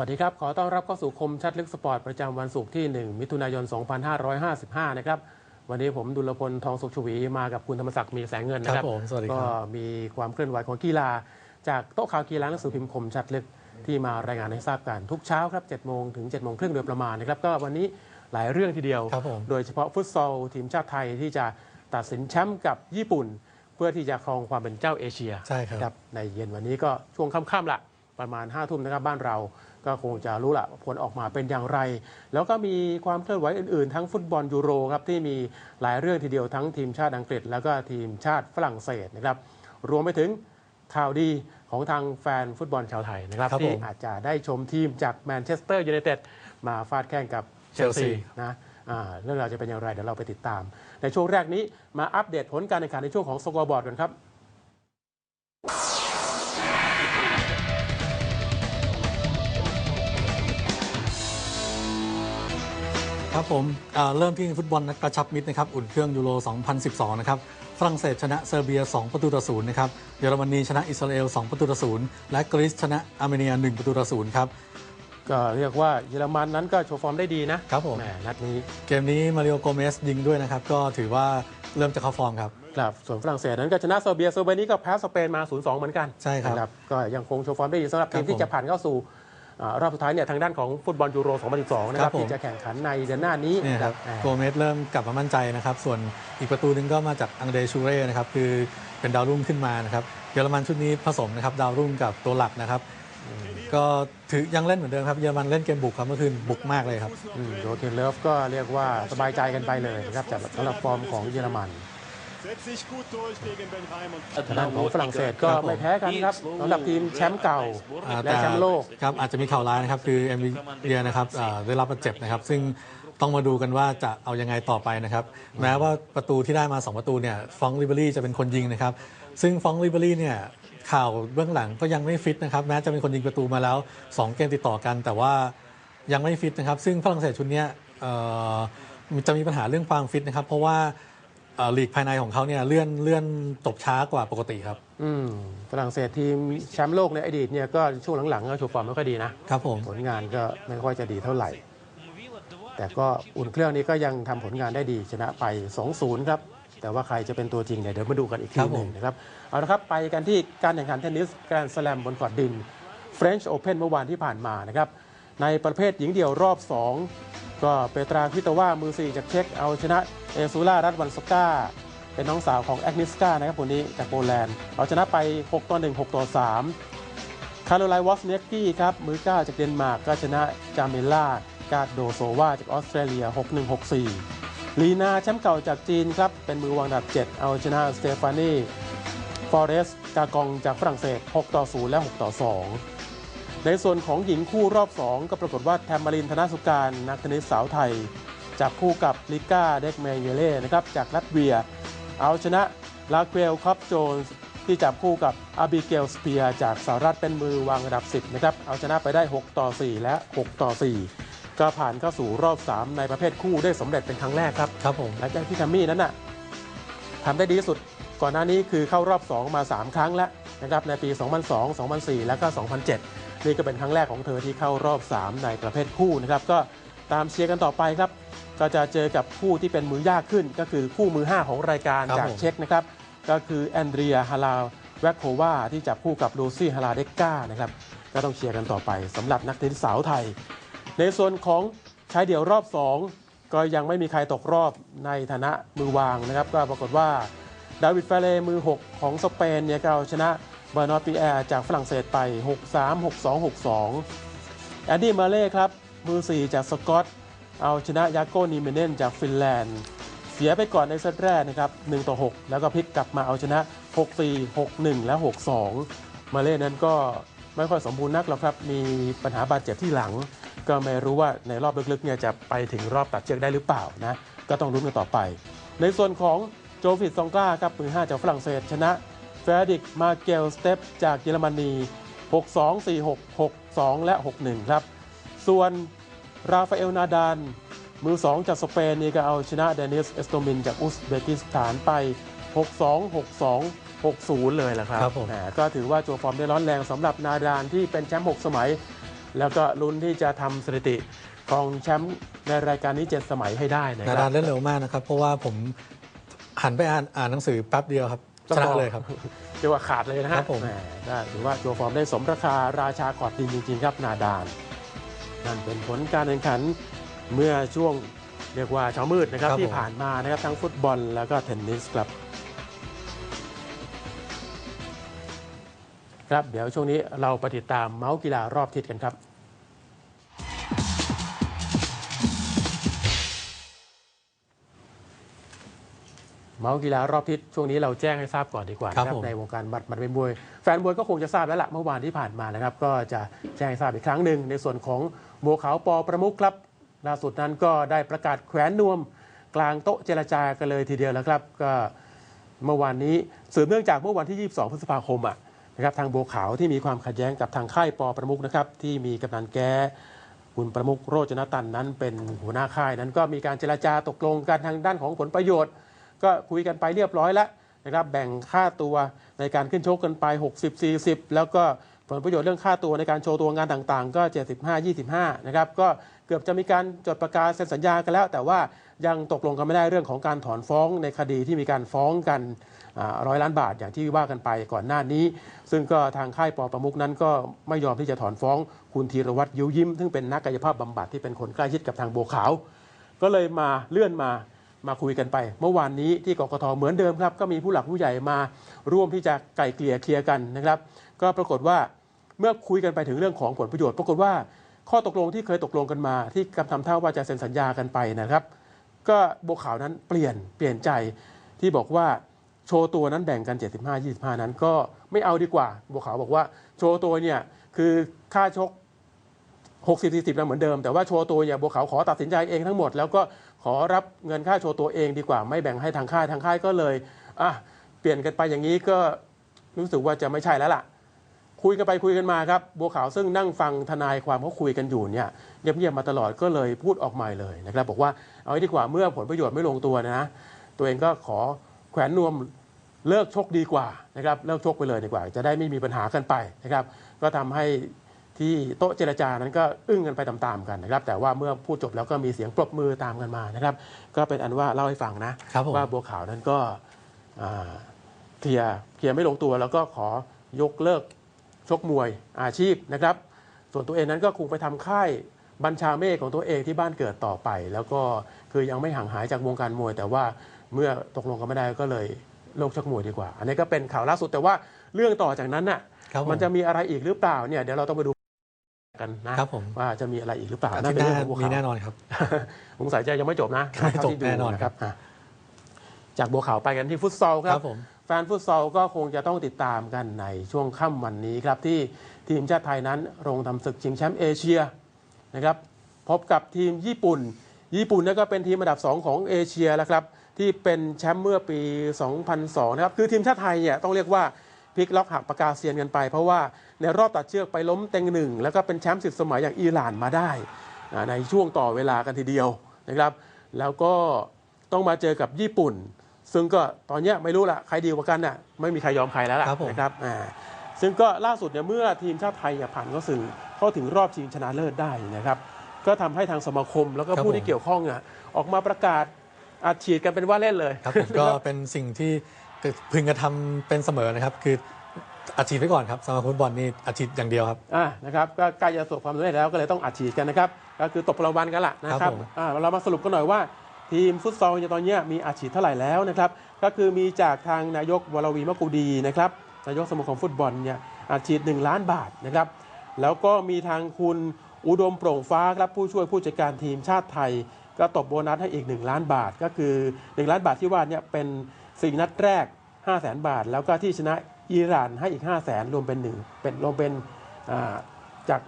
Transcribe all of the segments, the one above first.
สวัสดีครับ ขอต้อนรับเข้าสู่คมชัดลึกสปอร์ตประจำวันศุกร์ที่ 1 มิถุนายน 2555 นะครับ วันนี้ผมดุลพลทองสุขชวีมากับคุณธรรมศักดิ์มีแสงเงินนะครับครับผมสวัสดีครับ ก็มีความเคลื่อนไหวของกีฬา จากโต๊ะข่าวกีฬาหนังสือพิมพ์คมชัดลึกที่มารายงานให้ทราบกันทุกเช้าครับ7โมงถึง7โมงครึ่งโดยประมาณนะครับ ก็วันนี้หลายเรื่องทีเดียวครับผมโดยเฉพาะฟุตซอลทีมชาติไทยที่จะตัดสินแชมป์กับญี่ปุ่น เพื่อที่จะครองความเป็นเจ้าเอเชียใช่ครับ ในเย็นวันนี้ก็ช่วงค่ำๆละ ประมาณ5้าทุ่มนะครับบ้านเรา ก็คงจะรู้ละผลออกมาเป็นอย่างไร แล้วก็มีความเคลื่อนไหวอื่นๆ ทั้งฟุตบอลยูโรครับที่มีหลายเรื่องทีเดียวทั้งทีมชาติอังกฤษ แล้วก็ทีมชาติฝรั่งเศสนะครับรวมไปถึงข่าวดีของทางแฟนฟุตบอลชาวไทยนะครับครับที่ผมอาจจะได้ชมทีมจากแมนเชสเตอร์ยูไนเต็ดมาฟาดแข่งกับเชลซี Chelsea นะอ่าเรื่องราวจะเป็นอย่างไรเดี๋ยวเราไปติดตาม ในช่วงแรกนี้มาอัปเดตผลการแข่งขันในช่วงของสกอร์บอร์ดกันครับ ครับผมอ่าเริ่มที่ฟุตบอลนัดกระชับมิตรนะครับอุ่นเครื่องยูโร 2012 นะครับฝรั่งเศสชนะเซอร์เบีย 2 ประตูต่อศูนย์นะครับเยอรมนีชนะอิสราเอล 2 ประตูต่อศูนย์และกรีซชนะอาร์เมเนีย 1 ประตูต่อศูนย์ครับก็เรียกว่าเยอรมันนั้นก็โชว์ฟอร์มได้ดีนะครับผมแหมนัดนี้เกมนี้มาริโอโกเมสยิงด้วยนะครับก็ถือว่าเริ่มจะเข้าฟอร์มครับครับส่วนฝรั่งเศสนั้นก็ชนะเซอร์เบียเซอร์เบียนี้ก็แพ้สเปนมา 0-2 เหมือนกันใช่ครับนะก็ยังคงโชว์ฟอร์มได้ดีสำหรับครัทีบมที่ผมจะผ่านเข้าสู่อ่า รอบสุดท้ายเนี่ยทางด้านของฟุตบอลยูโร 2012 นะคครัรับบผมที่จะแข่งขันในเดือนหน้านี้เนี่ยครับอ่าโกเมสเริ่มกลับมามั่นใจนะครับ ส่วนอีกประตูหนึงก็มาจากอังเดรชูเร่นะครับ คือเป็นดาวรุ่งขึ้นมานะครับเยอรมันชุดนี้ผสมนะครับดาวรุ่งกับตัวหลักนะครับก็ถือยังเล่นเหมือนเดิมครับเยอรมันเล่นเกมบุกครับเมื่อคืนบุกมากเลยครับอืมโยเทนเลฟก็เรียกว่าสบายใจกันไปเลยนะครับจากสำหรับฟอร์มของเยอรมัน ทางด้านของฝรั่งเศสก็ไม่แพ้กันครับสำหรับทีมแชมป์เก่าอ่าและแชมป์โลกครับอาจจะมีข่าวร้ายนะครับคือเอ็มวีเดียนะครับอ่าได้รับบาดเจ็บนะครับ ซึ่งต้องมาดูกันว่าจะเอายังไงต่อไปนะครับ แม้ว่าประตูที่ได้มา 2 ประตูเนี่ยฟองลิเบอรี่จะเป็นคนยิงนะครับ ซึ่งฟองลิเบอรี่เนี่ยข่าวเบื้องหลังก็ยังไม่ฟิตนะครับ แม้จะเป็นคนยิงประตูมาแล้ว 2 เกมติดต่อกัน แต่ว่ายังไม่ฟิตนะครับ ซึ่งฝรั่งเศสชุดเนี้ยเอ่อจะมีปัญหาเรื่องความฟิตนะครับ เพราะว่าเอ่อ ลีกภายในของเขาเนี่ยเลื่อนเลื่อนจบช้ากว่าปกติครับ อืมฝรั่งเศสทีมแชมป์โลกในอดีตเนี่ยก็ช่วงหลังๆก็โชว์ฟอร์มไม่ค่อยดีนะครับผมผลงานก็ไม่ค่อยจะดีเท่าไหร่ แต่ก็อุ่นเครื่องนี้ก็ยังทำผลงานได้ดีชนะไป 2-0 ครับ แต่ว่าใครจะเป็นตัวจริงเนี่ยเดี๋ยวมาดูกันอีกทีครับหผนึ่งมนะครับ เอาละครับไปกันที่การแข่งขันเทนนิสแกรนด์สแลมบนคอร์ดดิน French Open เมื่อวานที่ผ่านมานะครับ ในประเภทหญิงเดี่ยวรอบ 2 ก็เปตราคิตว่ามือ 4 จากเช็กเอาชนะเอซูล่ารัตวันสก้าเป็นน้องสาวของแอกนิสกานะครับคนนี้จากโปแลนด์เอาชนะไป 6 ต่อ 1 6 ต่อ 3 คาร์โลไลวอสเนกกี้ครับ มือ 9 จากเดนมาร์กก็ชนะจาเมล่ากาดโดโซวาจากออสเตรเลีย 6-1-6-4ลีนาแชมป์เก่าจากจีนครับ เป็นมือวางอันดับ 7 เอาชนะสเตฟานี ฟอเรสกากองจากฝรั่งเศส 6 ต่อ 0 และ 6 ต่อ 2 ในส่วนของหญิงคู่รอบ 2 ก็ปรากฏว่าแทมมารินธนสุการนักเทนนิสสาวไทย จับคู่กับลิก้าเด็กเมเยเล่นะครับจากรัสเวีย เอาชนะลาเควลคอปโจนส์ที่จับคู่กับอาบิเกลสเปียจากสหรัฐเป็นมือวางอันดับ 10นะครับเอาชนะไปได้ 6 ต่อ 4 และ 6 ต่อ 4 ก็ผ่านเข้าสู่รอบ 3 ในประเภทคู่ได้สำเร็จเป็นครั้งแรกครับครับผมหลังจากที่แทมมี่นั้นน่ะทำได้ดีที่สุดก่อนหน้านี้คือเข้ารอบ 2 มา 3 ครั้งแล้วนะครับในปี 2002 2004 แล้วก็ 2007 นี่ก็เป็นครั้งแรกของเธอที่เข้ารอบ 3 ในประเภทคู่นะครับก็ตามเชียร์กันต่อไปครับ ก็จะเจอกับคู่ที่เป็นมือยากขึ้น ก็คือคู่มือ 5 ของรายการครับจากผม เช็กนะครับ ก็คือแอนเดรียฮาลาแวคโควาที่จับคู่กับลูซี่ฮาลาเดกกานะครับ ก็ต้องเชียร์กันต่อไปสำหรับนักเทนนิสสาวไทย ในส่วนของชายเดี่ยวรอบ 2 ก็ยังไม่มีใครตกรอบในฐานะมือวางนะครับ ก็ปรากฏว่าดาวิดเฟเล่มือ 6 ของสเปนเนี่ยก็เอาชนะ บานอตปีแอร์จากฝรั่งเศสไป 6-3 6-2 6-2 แอนดี้มาเล่ครับ มือ 4 จากสกอต เอาชนะยาโกนิเมเนนจากฟินแลนด์ เสียไปก่อนในเซตแรกนะครับ1ต่อ6 แล้วก็พลิกกลับมาเอาชนะ 6-4 6-1 และ 6-2 มาเล่นั้นก็ไม่ค่อยสมบูรณ์นักหรอกครับ มีปัญหาบาดเจ็บที่หลัง ก็ไม่รู้ว่าในรอบลึกๆเนี่ยจะไปถึงรอบตัดเชือกได้หรือเปล่านะ ก็ต้องลุ้นกันต่อไป ในส่วนของโจฟิตซองกล้าครับมือ 5 จากฝรั่งเศสชนะ เฟรดิกมาเกลสเตปจากเยอรมนี 6-2 4-6 6-2 และ 6-1 ครับ ส่วนราฟาเอลนาดานมือ 2 จากสเปนนี่ก็เอาชนะเดนิสเอสโตมินจากอุซเบกิสถานไป 6-2 6-2 6-0 เลยแหละครับครับผมแหมก็ถือว่าโจฟอร์มได้ร้อนแรงสำหรับนาดานที่เป็นแชมป์ 6 สมัย แล้วก็ลุ้นที่จะทำสถิติของแชมป์ในรายการนี้ 7 สมัยให้ได้นะคนารัดาบนเล่นเร็วมากนะครับ เพราะว่าผมหันไปอ่านอ่านหนังสือแป๊บเดียวครับ ชนะเลยครับเรียกว่าขาดเลยนะฮะครับผมแหได้ถือว่าโชว์ฟอร์มได้สมราคาราชากอดดินจริงๆครับนาดานนั่นเป็นผลการแข่งขันเมื่อช่วงเรียกว่าเช้ามืดนะครับครับที่ผม ผ่านมานะครับทั้งฟุตบอลแล้วก็เทนนิสครับ ครับเดี๋ยวช่วงนี้เราไปติดตามเมาส์กีฬารอบทิศกันครับ เมาส์กีฬารอบทิศช่วงนี้เราแจ้งให้ทราบก่อนดีกว่านะคครัรับบผมในวงการบัตรบัตรเป็นมวย แฟนมวยก็คงจะทราบแล้วล่ะเมื่อวานที่ผ่านมานะครับ ก็จะแจ้งให้ทราบอีกครั้งหนึ่งในส่วนของบัวขาวปอประมุขครับล่าสุดนั้นก็ได้ประกาศแขวนนวม กลางโต๊ะเจรจากันเลยทีเดียวแล้วครับก็เมื่อวานนี้สืบเนื่องจากเมื่อวันที่ 22 พฤษภาคมอะนะครับทางบัวขาวที่มีความขัดแย้งกับทางค่ายปอประมุขนะครับที่มีกำนันแก้คุณประมุขโรจนตันนั้นเป็นหัวหน้าค่ายนั้นก็มีการเจรจาตกลงกันทางด้านของผลประโยชน์ ก็คุยกันไปเรียบร้อยแล้วนะครับแบ่งค่าตัวในการขึ้นชกกันไป 60 40 แล้วก็ผลประโยชน์เรื่องค่าตัวในการโชว์ตัวงานต่างๆ ก็ 75 25 นะครับ ก็เกือบจะมีการจดประกาศเซ็นสัญญากันแล้ว แต่ว่ายังตกลงกันไม่ได้เรื่องของการถอนฟ้องในคดีที่มีการฟ้องกันร้อยล้านบาทอย่างที่ว่ากันไปก่อนหน้านี้ ซึ่งก็ทางค่ายปอประมุกนั้นก็ไม่ยอมที่จะถอนฟ้องคุณธีรวัตรยิ้วยิ้ม ซึ่งเป็นนักกายภาพบำบัดที่เป็นคนใกล้ชิดกับทางโบขาว ก็เลยมาเลื่อนมา มาคุยกันไป เมื่อวานนี้ที่กกทเหมือนเดิมครับ ก็มีผู้หลักผู้ใหญ่มาร่วมที่จะไกล่เกลี่ยเคลียร์กันนะครับ ก็ปรากฏว่าเมื่อคุยกันไปถึงเรื่องของผลประโยชน์ ปรากฏว่าข้อตกลงที่เคยตกลงกันมา ที่กำทำท่าว่าจะเซ็นสัญญากันไปนะครับ ก็บัวขาวนั้นเปลี่ยนเปลี่ยนใจที่บอกว่าโชว์ตัวนั้นแบ่งกัน 75 25 นั้นก็ไม่เอาดีกว่าบัวขาวบอกว่าโชว์ตัวเนี่ยคือค่าชก60 40นะเหมือนเดิมแต่ว่าโชว์ตัวเนี่ยบัวขาวขอตัดสินใจเองทั้งหมด แล้วก็ ขอรับเงินค่าโชว์ตัวเองดีกว่าไม่แบ่งให้ทางค่ายทางค่ายก็เลยอะเปลี่ยนกันไปอย่างนี้ก็รู้สึกว่าจะไม่ใช่แล้วล่ะ คุยกันไปคุยกันมาครับ บัวขาวซึ่งนั่งฟังทนายความเขาคุยกันอยู่เนี่ยเงียบๆมาตลอดก็เลยพูดออกมาเลยนะครับ บอกว่าเอาดีกว่าเมื่อผลประโยชน์ไม่ลงตัวนะ ตัวเองก็ขอแขวนนวมเลิกชกดีกว่านะครับเลิกชกไปเลยดีกว่า จะได้ไม่มีปัญหากันไปนะครับ ก็ทำให้ ที่โต๊ะเจรจานั้นก็อึ้งกันไปตามๆกันนะครับ แต่ว่าเมื่อพูดจบแล้วก็มีเสียงปรบมือตามกันมานะครับ ก็เป็นอันว่าเล่าให้ฟังนะครับผมว่าบัวขาวนั้นก็อ่าเคลียร์เคลียร์ไม่ลงตัวแล้วก็ขอยกเลิกชกมวยอาชีพนะครับ ส่วนตัวเองนั้นก็คงไปทำค่ายบัญชาเมฆของตัวเองที่บ้านเกิดต่อไป แล้วก็คือยังไม่ห่างหายจากวงการมวย แต่ว่าเมื่อตกลงกันไม่ได้ก็เลยเลิกชกมวยดีกว่า อันนี้ก็เป็นข่าวล่าสุดแต่ว่าเรื่องต่อจากนั้นน่ะครับผมมันจะมีอะไรอีกหรือเปล่าเนี่ยเดี๋ยวเราต้องไปดู กันนะครับผม ว่าจะมีอะไรอีกหรือเปล่าอานั่ทินตย์เป็นหเรื่น้าองของบัวมีขาวแน่นอนครับสงสัยจะยังไม่จบนะไม่จบเท่าที่ดูแน่นอนครับะจากบัวขาวไปกันที่ฟุตซอลคครัรับบผมแฟนฟุตซอลก็คงจะต้องติดตามกันในช่วงค่ำวันนี้ครับที่ทีมชาติไทยนั้นลงทำศึกชิงแชมป์เอเชียนะครับพบกับทีมญี่ปุ่น ญี่ปุ่นนั่นก็เป็นทีมอันดับ 2 ของเอเชียแล้วครับที่เป็นแชมป์เมื่อปี 2002 นะครับ คือทีมชาติไทยเนี่ยต้องเรียกว่าพลิกล็อกหักปากกาเซียนกันไป เพราะว่า ในรอบตัดเชือกไปล้มเต็งหนึ่งแล้วก็เป็นแชมป์สิบสมัยอย่างอิหร่านมาได้อ่าในช่วงต่อเวลากันทีเดียวนะครับ แล้วก็ต้องมาเจอกับญี่ปุ่น ซึ่งก็ตอนเนี้ยไม่รู้ละใครดีกว่ากันน่ะไม่มีใครยอมใครแล้วล่ะครับผมนะครับอ่าซึ่งก็ล่าสุดเนี่ยเมื่อทีมชาติไทยเนี่ยผ่านเข้าสู่เข้าถึงรอบชิงชนะเลิศได้นะครับ ก็ทำให้ทางสมาคมแล้วก็ครับผู้ที่ผมเกี่ยวข้องอะออกมาประกาศอัดฉีดกันเป็นว่าเล่นเลยครับผมก็เป็นสิ่งที่พึงกระทำเป็นเสมอนะครับ คือ อาชีพไว้ก่อนครับสมาคมฟุตบอลนี่อาชีพอย่างเดียวครับอ่านะครับก็ใกล้จะประสบความสำเร็จแล้วก็เลยต้องอัดฉีดกันนะครับก็คือตบรางวัลกันละนะคครัรับบผม อ่าเรามาสรุปกันหน่อยว่า ทีมฟุตซอลเนี่ยตอนเนี้ยมีอัดฉีดเท่าไหร่แล้วนะครับก็คือมีจากทางนายกวรวีมะกูดีนะครับนายกสมาคมฟุตบอลเนี่ยอัดฉีด 1 ล้านบาทนะครับแล้วก็มีทางคุณอุดมโปร่งฟ้าครับผู้ช่วยผู้จัดการทีมชาติไทย ก็ตบโบนัสให้อีก 1 ล้านบาท ก็คือ 1 ล้านบาทที่ว่าเนี่ยเป็นสี่นัดแรก 5 0 0แสนบาท แล้วก็ที่ชนะ อิหร่านให้อีก 5 0 0แสนรวมเป็นหนึ่งเป็นรวมเป็นอ่าจาก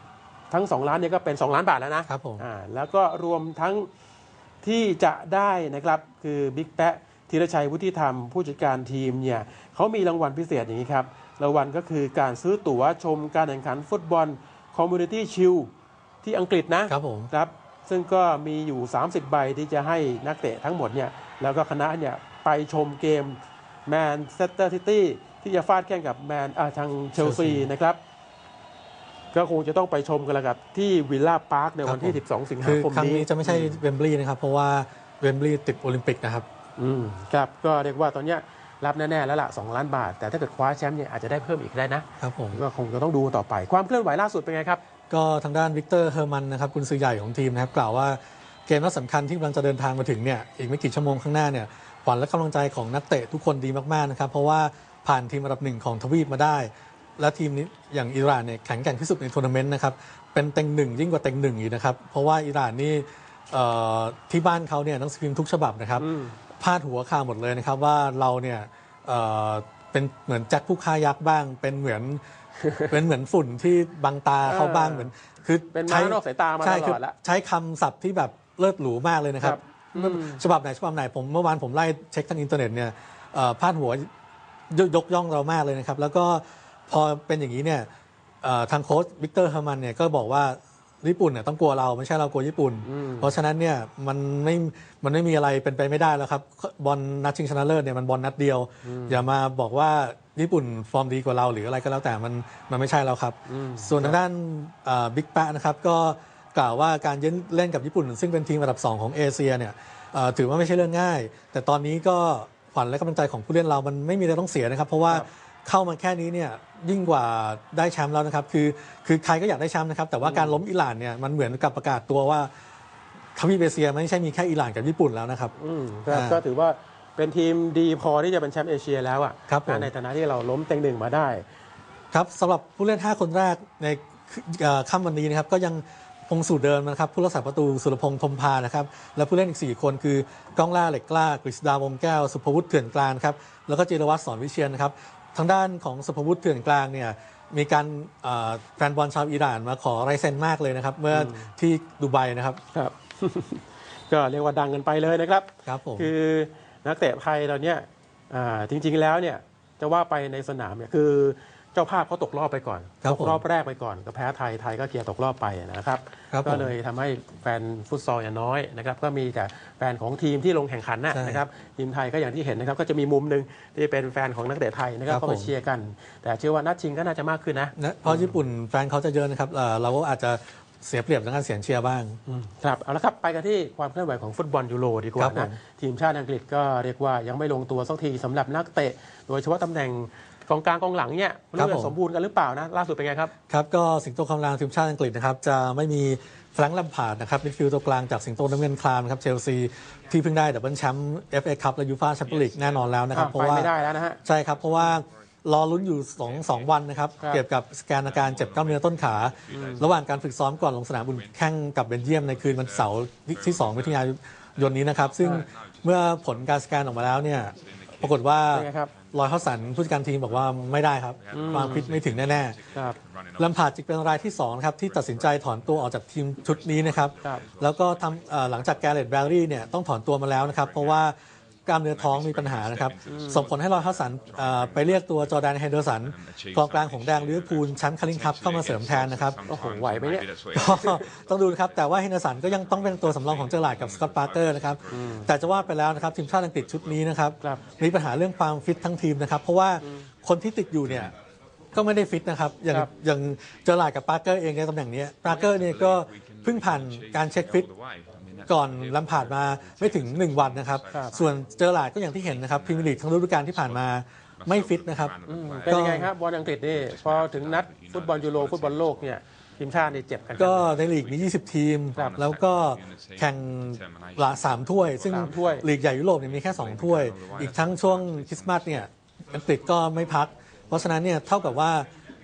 ทั้ง 2 ล้านเนี่ยก็เป็น 2 ล้านบาทแล้วนะครับผมอ่าแล้วก็รวมทั้งที่จะได้นะครับคือบิ๊กแปะธีรชัยวุฒิธรรม ผู้จัดการทีมเนี่ยเขามีรางวัลพิเศษอย่างนี้ครับรางวัลก็คือการซื้อตั๋วชมการแข่งขันฟุตบอลคอมมูนิตี้ชิลที่อังกฤษนะครับผมครับซึ่งก็มีอยู่ 30 ใบที่จะให้นักเตะทั้งหมดเนี่ยแล้วก็คณะเนี่ยไปชมเกมแมนเชสเตอร์ซิตี้ ที่จะฟาดแข่งกับแมนอ่าทางเชลซี Chelsea นะครับก็คงจะต้องไปชมกันแล้วกับ ที่วิลล่าพาร์คในวันที่ครับผม12 สิงหาคือคมครั้งนี้นี้จะไม่ใช่เวมบลีย์นะครับ เพราะว่าเวมบลีย์ติดโอลิมปิกนะครับ อืมครับ ก็เรียกว่าตอนเนี้ยรับแน่ ๆ แล้วล่ะ 2 ล้านบาท แต่ถ้าเกิดคว้าแชมป์เนี่ยอาจจะได้เพิ่มอีกได้นะครับผมก็คงจะต้องดูต่อไป ความเคลื่อนไหวล่าสุดเป็นไงครับ ก็ทางด้านวิกเตอร์เฮอร์มันนะครับกุนซือใหญ่ของทีมนะครับ กล่าวว่าเกมนัดสำคัญที่กำลังจะเดินทางมาถึงเนี่ยอีกไม่กี่ชั่วโมงข้างหน้าเนี่ยขวัญและกำลังใจของนักเตะทุกคนดีมากๆนะครับเพราะว่า ผ่านทีมอันดับหนึ่งของทวีปมาได้ และทีมนี้อย่างอิหร่านเนี่ยแข็งแกร่งที่สุดในทัวร์นาเมนต์นะครับเป็นเต็งหนึ่งยิ่งกว่าเต็งหนึ่งอีกนะครับ เพราะว่าอิหร่านนี่เอ่อที่บ้านเขาเนี่ยหนังสือพิมพ์ทุกฉบับนะครับพาดหัวข่าวหมดเลยนะครับว่าเราเนี่ยเอ่อเป็นเหมือนแจ็คผู้ฆ่ายักษ์บ้าง เป็นเหมือนเป็นเหมือนฝุ่นที่บังตาเขาบ้างเหมือน คือเป็นม้านอกสายตามาใช่ตลอดคือละใช้คำศัพท์ที่แบบเลิศหรูมากเลยนะครับครับอืมฉบับไหนฉบับไหนผมเมื่อวานผมไล่เช็คทางอินเทอร์เน็ตเนี่ยเอ่อพาดหัว ยยกย่องเรามากเลยนะครับ แล้วก็พอเป็นอย่างนี้เนี่ยเอ่อทางโค้ชวิกเตอร์เฮอร์มันเนี่ยก็บอกว่าญี่ปุ่นเนี่ยต้องกลัวเราไม่ใช่เรากลัวญี่ปุ่น เพราะฉะนั้นเนี่ยมันไม่มันไม่มีอะไรเป็นไปไม่ได้แล้วครับบอลนัดชิงชนะเลิศเนี่ยมันบอลนัดเดียว อย่ามาบอกว่าญี่ปุ่นฟอร์มดีกว่าเราหรืออะไรก็แล้วแต่มันมันไม่ใช่แล้วครับ ส่วนทางด้านบิ๊กแปะนะครับก็กล่าวว่าการเล่นกับญี่ปุ่น ซึ่งเป็นทีมอันดับ 2 ของเอเชียเนี่ยเอ่อถือว่าไม่ใช่เรื่องง่าย แต่ตอนนี้ก็ ขวัญและกำลังใจของผู้เล่นเรามันไม่มีอะไรต้องเสียนะครับ เพราะว่าครับเข้ามาแค่นี้เนี่ยยิ่งกว่าได้แชมป์แล้วนะครับ คือคือใครก็อยากได้แชมป์นะครับ แต่ว่าการล้มอิหร่านเนี่ยมันเหมือนกับประกาศตัวว่าทวีปเอเชียไม่ใช่มีแค่อิหร่านกับญี่ปุ่นแล้วนะครับอืมก็อ่าก็ถือว่าเป็นทีมดีพอที่จะเป็นแชมป์เอเชียแล้วอะครับผมนะในฐานะที่เราล้มเต็งหนึ่งมาได้ ครับสำหรับผู้เล่น 5 คนแรกในเอ่อค่ำวันนี้นะครับก็ยังค งสูตรเดิมนะครับผู้รักษาประตูสุรพงษ์ทมพานะครับและผู้เล่นอีก 4 คนคือกองล่าเหล็กกล้ากฤษดาวงแก้ว สุภวุฒิเถื่อนกลางครับแล้วก็จิรวัตรสอนวิเชียนนะครับทางด้านของสุภวุฒิเถื่อนกลางเนี่ยมีการเอ่อแฟนบอลชาวอิหร่านมาขอลายเซ็นมากเลยนะครับ เมื่ออที่ดูไบนะครับครับ ก็เรียกว่าดังกันไปเลยนะครับครับผมคือนักเตะไทยเราเนี่ยอ่าจริง ๆแล้วเนี่ยจะว่าไปในสนามเนี่ยคือ เจ้าภาพเขาตกรอบไปก่อนครับตกรอบแรกไปก่อนก็แพ้ไทยไทยก็เคลียร์ตกรอบไปนะครับ ครับผมก็เลยทำให้แฟนฟุตซอลอย่างน้อยนะครับก็มีแต่แฟนของทีมที่ลงแข่งขันนะใช่นะครับทีมไทยก็อย่างที่เห็นนะครับก็จะมีมุมหนึ่งที่เป็นแฟนของนักเตะไทยนะครับครับก็มาผม เชียร์กัน แต่เชื่อว่านัดชิงก็น่าจะมากขึ้นนะนะเพราะญี่ปุ่นแฟนเขาจะเยอะนะครับเอ่อเราก็อาจจะเสียเปรียบทางการเสียงเชียร์บ้างครับเอาละครับไปกันที่ความเคลื่อนไหวของฟุตบอลยูโรดีกว่าครับผนะม ทีมชาติอังกฤษก็เรียกว่ายังไม่ลงตัวสักทีสำหรับนักเตะ โดยเฉพาะตำแหน่ง กองกลางกองหลังเนี่ยไม่รู้จะสมบูรณ์กันหรือเปล่านะล่าสุดเป็นไงครับครับก็สิงโตคำรามทีมชาติอังกฤษนะครับจะไม่มีแฟรงค์ลัมพาร์ดนะครับมิดฟิลด์ตัวกลางจากสิงโตน้ำเงินคลามครับเชลซีที่เพิ่งได้ดับเบิลแชมป์ FA คัพและยูฟ่าแชมเปี้ยนลีกแน่นอนแล้วนะครับอ่าเพราะไปว่าไม่ได้แล้วนะฮะใช่ครับเพราะว่ารอลุ้นอยู่2องสองวันนะครับครับ เกี่ยวกับสแกนอาการเจ็บกล้ามเนื้อต้นขา ระหว่างการฝึกซ้อมก่อนลงสนามบุญแข่งกับเบลเยียมในคืนวันเสาร์ที่2มิถุนายนนี้นะครับ ซึ่งเมื่อผลการสแกนออกมาแล้วเนี่ยปรากฏว่า เป็นไงครับรอยเข้าสันผู้จัดการทีมบอกว่าไม่ได้ครับ ความฟิตไม่ถึงแน่ๆครับลำพาดจึงเป็นรายที่2นะครับที่ตัดสินใจถอนตัวออกจากทีมชุดนี้นะครับ ครับ แล้วก็ทำเอ่อหลังจากแกเรตแบร์รี่เนี่ยต้องถอนตัวมาแล้วนะครับ เพราะว่า กล้ามเนื้อท้องมีปัญหานะครับ ส่งผลให้รอยฮัสสันเอ่อไปเรียกตัวจอร์แดนเฮนเดอร์สันกองกลางของแดงลิเวอร์พูลแชมป์คาริงคัพเข้ามาเสริมแทนนะครับโอ้โหไหวไหมเนี่ยก็ต้องดูนะครับ แต่ว่าเฮนเดอร์สันก็ยังต้องเป็นตัวสำรองของเจอร์ลาร์ดกับสกอตต์ปาร์เกอร์นะครับ แต่จะว่าไปแล้วนะครับทีมชาติอังกฤษชุดนี้นะครับครับมีปัญหาเรื่องความฟิตทั้งทีมนะครับ เพราะว่าคนที่ติดอยู่เนี่ยก็ไม่ได้ฟิตนะครับ อย่างครับอย่างเจอร์ลาร์ดกับปาร์เกอร์เองในตำแหน่งนี้ปาร์เกอร์เนี่ยก็เพิ่งผ่านการเช็คฟิต ก่อนลำผ่านมาไม่ถึง 1 วันนะครับครับส่วนเจอร์ลาร์ดก็อย่างที่เห็นนะครับพรีเมียร์ลีกทั้งฤดูกาลที่ผ่านมาไม่ฟิตนะครับ อืมเป็นยังไงครับบอลอังกฤษนี่พอถึงนัดฟุตบอลยูโรฟุตบอลโลกเนี่ยทีมชาตินี่เจ็บกัน ก็ในลีกมี 20 ทีม ครับแล้วก็แข่งละสามถ้วย ซึ่งสามถ้วย ลีกใหญ่ยุโรปเนี่ยมีแค่2ถ้วย อีกทั้งช่วงคริสต์มาสเนี่ยอังกฤษก็ไม่พัก เพราะฉะนั้นเนี่ยเท่ากับว่า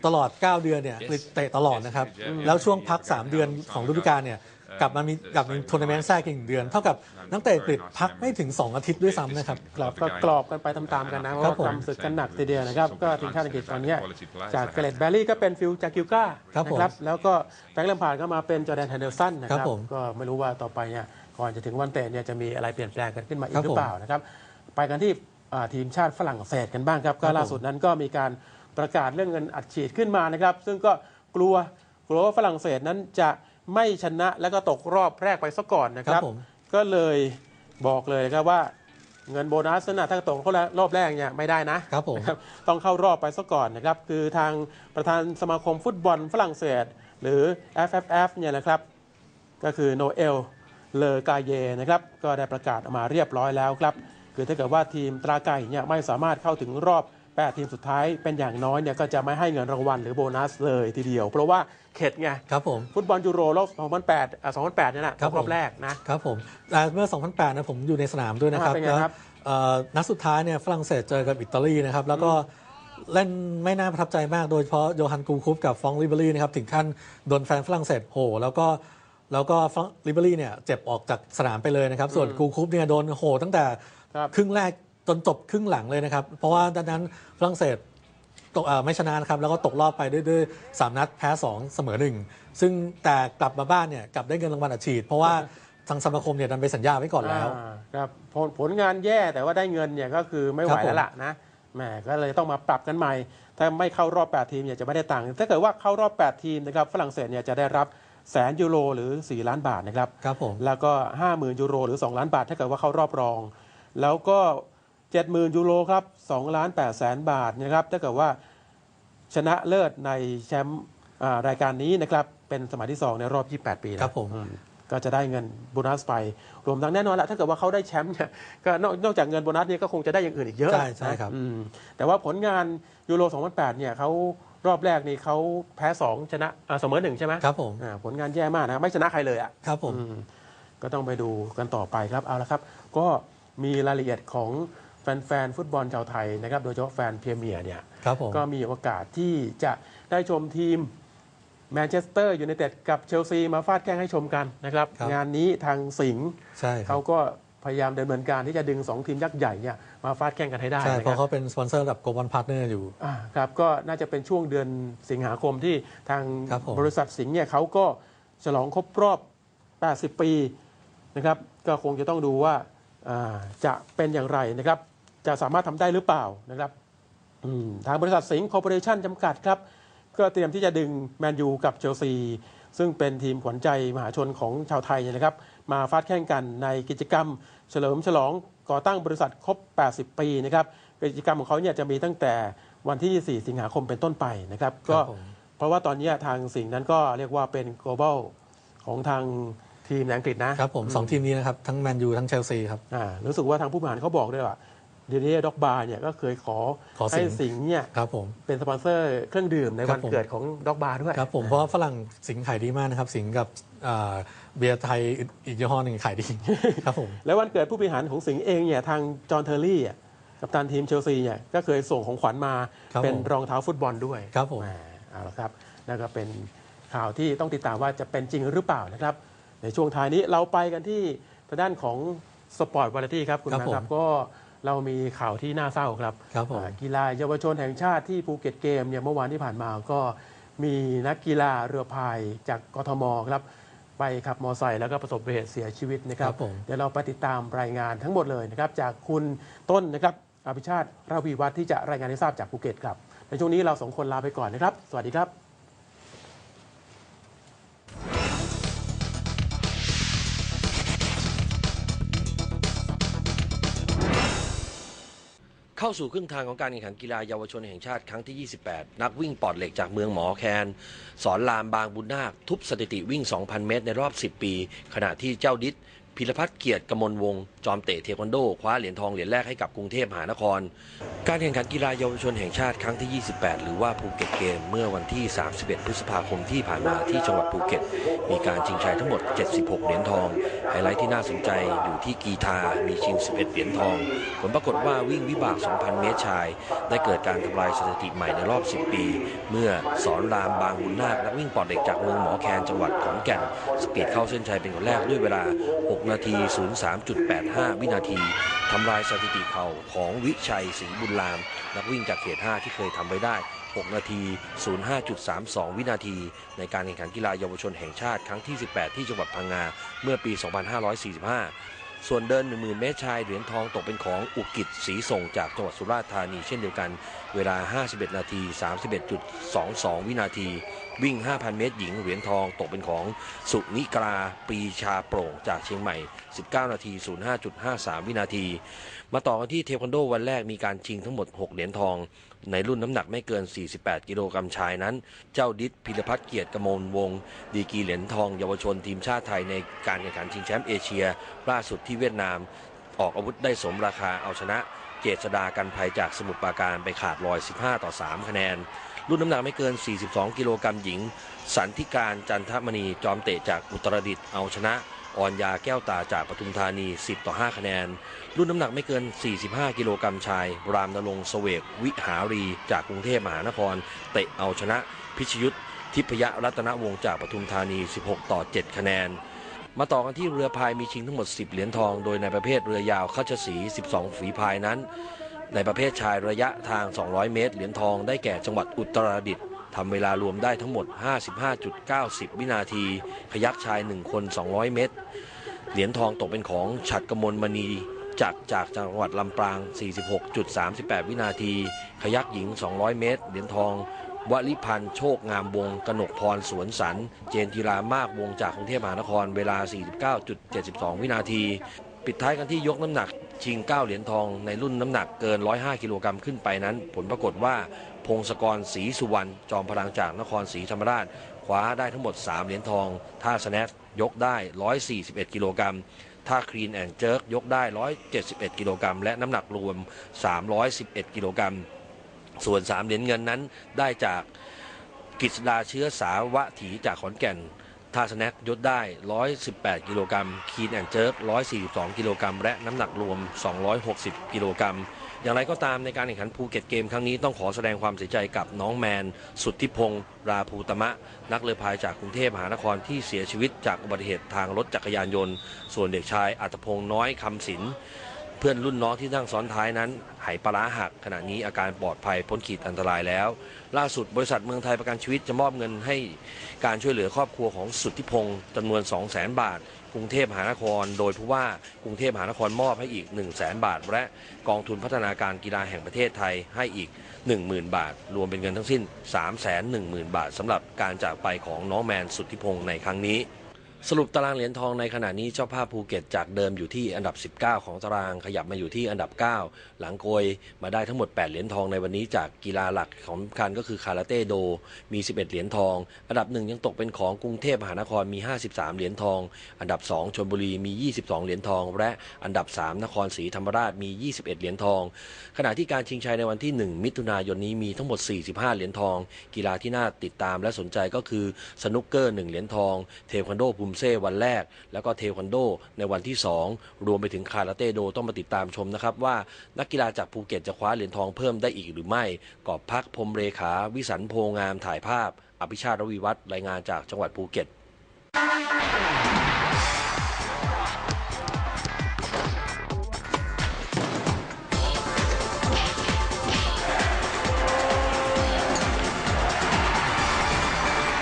ตลอด 9 เดือนเนี่ยอังกฤษเตะตลอดนะครับ แล้วช่วงพัก 3 เดือนของฤดูกาลเนี่ย กลับมามีกลับมีทัวร์นาเมนต์แทรกอีกหนึ่งเดือน เท่ากับนักเตะอังกฤษพักไม่ถึง 2 อาทิตย์ด้วยซ้ำนะครับครับก็กรอบกันไปตามๆกันนะเพครัราะบผมว่าทำศึกกันหนักทีเดียวนะครับก็ทีมชาติอังกฤษตอนเนี้ยจากเกเรตแบร์รี่ก็เป็นฟิลจากกิลกาครับผม นะครับแล้วก็แฟรงค์แลมพาร์ดก็มาเป็นจอร์แดนแฮนเดอร์สันนะคครัรับบผมก็ไม่รู้ว่าต่อไปเนี่ยก่อนจะถึงวันเตะเนี่ยจะมีอะไรเปลี่ยนแปลงกันขึ้นมาอีครักบหรือเปล่านะครับไปกันที่อ่าทีมชาติฝรั่งเศสกันบ้างครับ ก็ครับผมล่าสุดนั้นก็มีการประกาศเรื่องเงินอัดฉีดขึ้นมานะครับ ซึ่งก็กลัวกลัวว่าฝรั่งเศสนั้นจะ ไม่ชนะแล้วก็ตกรอบแรกไปซะก่อนนะคครัรับ บผม ก็เลยบอกเลยนะครับว่าเงินโบนัสนะถ้าตกเข้ารอบแรกเนี่ยไม่ได้นะครับผม นะครับต้องเข้ารอบไปซะก่อนนะครับ คือทางประธานสมาคมฟุตบอลฝรั่งเศส หรือ FFF เนี่ยนะครับ ก็คือโนเอลเลอกาเยนะครับก็ได้ประกาศออกมาเรียบร้อยแล้วครับ คือถ้าเกิดว่าทีมตราไก่เนี่ยไม่สามารถเข้าถึงรอบ 8 ทีมสุดท้ายเป็นอย่างน้อยเนี่ยก็จะไม่ให้เงินรางวัลหรือโบนัสเลยทีเดียว เพราะว่าเข็ดไงครับผมฟุตบอลยูโรรอบ2008อะ2008เนี่ยนะครับรอบผมแรกนะครับผมแต่เมื่อ 2008นะผมอยู่ในสนามด้วยนะครับอ่าเป็นไงครับแล้วเอ่อนัดสุดท้ายเนี่ยฝรั่งเศสเจอกับอิตาลีนะครับแล้วก็เล่นไม่น่าประทับใจมากโดยเฉพาะโยฮันกูคุปกับฟรองก์ลิเบอรี่นะครับถึงขั้นโดนแฟนฝรั่งเศสโหแล้วก็แล้วก็ฟรองก์ลิเบอรี่เนี่ยเจ็บออกจากสนามไปเลยนะครับ ส่วนกูคุปเนี่ยโดนโหตั้งแต่ครับครึ่งแรก จนจบครึ่งหลังเลยนะครับ เพราะว่าดังนั้นฝรั่งเศสตกเอ่อไม่ชนะนะครับแล้วก็ตกรอบไปด้วยด้วยสามนัดแพ้ 2 เสมอหนึ่งซึ่งแต่กลับมาบ้านเนี่ยกลับได้เงินรางวัลอัดฉีด เพราะว่าทางสมาคมเนี่ยดันไปสัญญาไว้ก่อนแล้วอ่าครับผลผลงานแย่แต่ว่าได้เงินเนี่ยก็คือไม่ไหวครับผมแล้วล่ะนะแหมก็เลยต้องมาปรับกันใหม่ ถ้าไม่เข้ารอบ 8 ทีมเนี่ยจะไม่ได้ตังค์ถ้าเกิดว่าเข้ารอบ 8 ทีมนะครับฝรั่งเศสเนี่ยจะได้รับแสนยูโรหรือ 4 ล้านบาทนะครับครับผมแล้วก็ 50,000 ยูโรหรือ 2 ล้านบาท ถ้าเกิดว่าเข้ารอบรอง แล้วก็ 70,000 ยูโรครับ2ล้าน8แสนบาทนะครับถ้าเกิดว่าชนะเลิศในแชมป์อ่ารายการนี้นะครับเป็นสมัยที่ 2 ในรอบ 28 ปีนะครับผมอืก็จะได้เงินโบนัสไป รวมทั้งแน่นอนแหละถ้าเกิดว่าเขาได้แชมป์เนี่ยก็นอกนอกจากเงินโบนัสเนี่ยก็คงจะได้อย่างอื่นอีกเยอะ ใช่ใช่ครับนะอืมแต่ว่าผลงานยูโร 2008 เนี่ยเขารอบแรกนี่เขาแพ้ 2 ชนะอ่าเสมอหนึ่งใช่ไหมครับผมอ่าผลงานแย่มากนะไม่ชนะใครเลยอะครับผมอืมก็ต้องไปดูกันต่อไปครับเอาละครับ ก็มีรายละเอียดของ แฟนๆฟุตบอลชาวไทยนะครับโดยเฉพาะแฟนพรีเมียร์เนี่ยครับผมก็มีโอกาสที่จะได้ชมทีมแมนเชสเตอร์ยูไนเต็ดกับเชลซีมาฟาดแข้งให้ชมกันนะครับครับงานนี้ทางสิงห์ใช่ครัเขาบก็พยายามดำเนินการที่จะดึง 2 ทีมยักษ์ใหญ่เนี่ยมาฟาดแข้งกันให้ได้ใช่นะเพครัราะบเขาเป็นสปอนเซอร์ระดับ global partner อยู่อ่าครับก็น่าจะเป็นช่วงเดือนสิงหาคมที่ทางครับผมบริษัทสิงห์เนี่ยเขาก็ฉลองครบรอบ 80 ปีนะครับ ก็คงจะต้องดูว่าอ่าจะเป็นอย่างไรนะครับ จะสามารถทำได้หรือเปล่านะครับอืมทางบริษัทสิงห์คอร์ปอเรชั่นจำกัดครับ ก็เตรียมที่จะดึงแมนยูกับเชลซี ซึ่งเป็นทีมขวัญใจมหาชนของชาวไทยเนี่ยนะครับ มาฟาดแข่งกันในกิจกรรม เฉลิมฉลองก่อตั้งบริษัทครบ 80 ปีนะครับกิจกรรมของเขาเนี่ยจะมีตั้งแต่วันที่ 4 สิงหาคมเป็นต้นไปนะครับก็ครับผมเพราะว่าตอนนี้ทางสิงห์นั้นก็เรียกว่าเป็น global ของทางทีมในอังกฤษนะครับผมสองทีมนี้นะครับทั้งแมนยูทั้งเชลซีครับอ่ารู้สึกว่าทางผู้บริหารเขาบอกด้วยว่า เดี๋ยวนี้ด็อกบาร์เนี่ยก็เคยขอขอสิให้งห์สิงห์เนี่ยครับผม เป็นสปอนเซอร์เครื่องดื่มในครัวับนผม เกิดของด็อกบาร์ด้วย ครับผมเพราะว่าฝรั่งสิงห์ขายดีมากนะครับ สิงห์กับอ่าเบียร์ไทยอีกยี่ห้อหนึ่งขายดี ครับผม แล้ววันเกิดผู้บริหารของสิงห์เองเนี่ยทางจอห์นเทอร์รี่อะกับตันทีมเชลซีเนี่ยก็เคยส่งของขวัญมาครับเป็นผม รองเท้าฟุตบอลด้วย ครับผมแหเอาละครับนั่นก็เป็นข่าวที่ต้องติดตามว่าจะเป็นจริงหรือเปล่านะครับ ในช่วงท้ายนี้เราไปกันที่ทางด้านของสปอร์ตวาไรตี้ครับ คุณครับแม่ครับผมก็ เรามีข่าวที่น่าเศร้าครับครับผม อ่ากีฬาเยาวชนแห่งชาติที่ภูเก็ตเกมเนี่ยเมื่อวานที่ผ่านมาก็มีนักกีฬาเรือพายจากกทมครับ ไปขับมอไซค์แล้วก็ประสบอุบัติเหตุเสียชีวิตนะครับ ครับผม เดี๋ยวเราไปติดตามรายงานทั้งหมดเลยนะครับ จากคุณต้นนะครับอภิชาติราวีวัฒน์ที่จะรายงานให้ทราบจากภูเก็ตครับ ในช่วงนี้เราสองคนลาไปก่อนนะครับ สวัสดีครับ เข้าสู่ครึ่งทางของการแข่งขันกีฬาเยาวชนแห่งชาติครั้งที่ 28 นักวิ่งปอดเหล็กจากเมืองหมอแคน สอนรามบางบุญนาค ทุบสถิติวิ่ง 2,000 เมตรในรอบ 10 ปี ขณะที่เจ้าดิษ พิรพัฒน์เกียรติกมลวงจอมเตะเทควันโดคว้าเหรียญทองเหรียญแรกให้กับกรุงเทพมหานคร การแข่งขันกีฬาเยาวชนแห่งชาติครั้งที่ 28 หรือว่าภูเก็ตเกม เมื่อวันที่ 31 พฤษภาคมที่ผ่านมาที่จังหวัดภูเก็ต มีการชิงชัยทั้งหมด 76 เหรียญทอง ไฮไลท์ที่น่าสนใจอยู่ที่กีฬามีชิง 11 เหรียญทอง ผลปรากฏว่าวิ่งวิบาก 2,000 เมตรชาย ได้เกิดการทำลายสถิติใหม่ในรอบ 10 ปี เมื่อสอนรามบางบุญนาคนักวิ่งปอดเด็กจากเมืองหมอแคนจังหวัดขอนแก่น สปีดเข้าเส้นชัยเป็นคนแรกด้วยเวลา6นาที 03.85 วินาทีทำลายสถิติเข่าของวิชัยศรีบุญราม นักวิ่งจากเขต 5 ที่เคยทำไว้ได้ 6 นาที 05.32 วินาที ในการแข่งขันกีฬาเยาวชนแห่งชาติครั้งที่ 18 ที่จังหวัดพังงา เมื่อปี 2545 ส่วนเดิน 10,000 เมตรชาย เหรียญทองตกเป็นของอุกิจศรีส่งจากจังหวัดสุราษฎร์ธานีเช่นเดียวกัน เวลา 51 นาที 31.22 วินาที วิ่ง 5,000 เมตรหญิงเหรียญทองตกเป็นของสุนิกราปีชาโปร่งจากเชียงใหม่ 19 นาที 05.53 วินาที มาต่อกันที่เทควันโดวันแรกมีการชิงทั้งหมด 6 เหรียญทอง ในรุ่นน้ำหนักไม่เกิน 48 กิโลกรัมชายนั้น เจ้าดิษพิรพัฒน์เกียรติกมลวง ดีกีเหรียญทองเยาวชนทีมชาติไทยในการแข่งขันชิงแชมป์เอเชีย ล่าสุดที่เวียดนาม ออกอาวุธได้สมราคาเอาชนะเจษดากันภัยจากสมุทรปราการไปขาดลอย 15 ต่อ 3 คะแนน รุ่นน้ำหนักไม่เกิน 42 กิโลกรัมหญิง สันติการจันทมณีจอมเตะจากอุตรดิตถ์เอาชนะออนยาแก้วตาจากปทุมธานี 10 ต่อ 5 คะแนน รุ่นน้ำหนักไม่เกิน 45 กิโลกรัมชาย รามนรงค์เสวก วิหารีจากกรุงเทพมหานคร เตะเอาชนะ พิชยุทธทิพยรัตนวงศ์จากปทุมธานี 16 ต่อ 7 คะแนน มาต่อกันที่เรือพายมีชิงทั้งหมด 10 เหรียญทอง โดยในประเภทเรือยาวคัชสี12 ฝีพายนั้น ในประเภทชายระยะทาง 200 เมตร เหรียญทองได้แก่จังหวัดอุตรดิตถ์ทำเวลารวมได้ทั้งหมด 55.90 วินาทีขยักชาย 1 คน 200 เมตร เหรียญทองตกเป็นของฉัดกมลมณีจากจากจังหวัดลำปาง 46.38 วินาที ขยักหญิง 200 เมตร เหรียญทอง วลิพันธ์โชคงามวง กนกพรสวนสัน เจนธีรามากวงจากกรุงเทพมหานคร เวลา 49.72 วินาที ปิดท้ายกันที่ยกน้ำหนัก ชิง 9 เหรียญทองในรุ่นน้ำหนักเกิน 105 กิโลกรัมขึ้นไปนั้น ผลปรากฏว่า พงศกรศรีสุวรรณจอมพลังจากนครศรีธรรมราชคว้าได้ทั้งหมด 3 เหรียญทอง ท่าสแนทยกได้ 141 กิโลกรัมท่าครีนแอนเจิร์กยกได้ 171 กิโลกรัมและน้ำหนักรวม 311 กิโลกรัมส่วน 3 เหรียญเงินนั้นได้จากกฤษดาเชื้อสาวะถีจากขอนแก่น ท่าสแน็คยศได้ 118 กิโลกรัม คีนแอนเจิร์ก142 กิโลกรัม และน้ำหนักรวม 260 กิโลกรัม อย่างไรก็ตามในการแข่งขันภูเก็ตเกมครั้งนี้ต้องขอแสดงความเสียใจกับน้องแมน สุทธิพงศ์ราภูตมะ นักเรือพายจากกรุงเทพมหานครที่เสียชีวิตจากอุบัติเหตุทางรถจักรยานยนต์ ส่วนเด็กชายอัตพงศ์น้อยคำศิลป์ เพื่อนรุ่นน้องที่นั่งซ้อนท้ายนั้นไหปลาหักขณะนี้อาการปลอดภัยพ้นขีดอันตรายแล้ว ล่าสุดบริษัทเมืองไทยประกันชีวิตจะมอบเงินให้การช่วยเหลือครอบครัวของสุทธิพงศ์จำนวน 2 0 0 0 0 0 บาท กรุงเทพมหานคร โดยผู้ว่ากรุงเทพมหานครมอบให้อีก 1 0 0 0 0แบาท และกองทุนพัฒนาการกีฬาแห่งประเทศไทยให้อีก 10,000 บาท รวมเป็นเงินทั้งสิ้น 310,000 บาทสำหรับการจากไปของน้องแมนสุทธิพงศ์ในครั้งนี้ สรุปตารางเหรียญทองในขณะนี้เจ้าภาพภูเก็ตจากเดิมอยู่ที่อันดับ 19 ของตารางขยับมาอยู่ที่อันดับ 9 หลังโกยมาได้ทั้งหมด 8 เหรียญทองในวันนี้จากกีฬาหลักของคันก็คือคาราเต้โดมี 11 เหรียญทอง อันดับหนึ่งยังตกเป็นของกรุงเทพมหานครมี 53 เหรียญทอง อันดับ 2ชลบุรีมี 22 เหรียญทอง และอันดับ 3 นครศรีธรรมราชมี 21 เหรียญทอง ขณะที่การชิงชัยในวันที่ 1 มิถุนายนนี้มีทั้งหมด 45 เหรียญทอง กีฬาที่น่าติดตามและสนใจก็คือสนุกเกอร์ 1 เหรียญทอง เทควันโดภูมเซ่วันแรก แล้วก็เทควันโดในวันที่ 2 รวมไปถึงคาราเต้โดต้องมาติดตามชมนะครับว่านักกีฬาจากภูเก็ตจะคว้าเหรียญทองเพิ่มได้อีกหรือไม่ กอบพักพรมเรขา วิสันโพงามถ่ายภาพ อภิชาติรวิวัฒน์รายงานจากจังหวัดภูเก็ต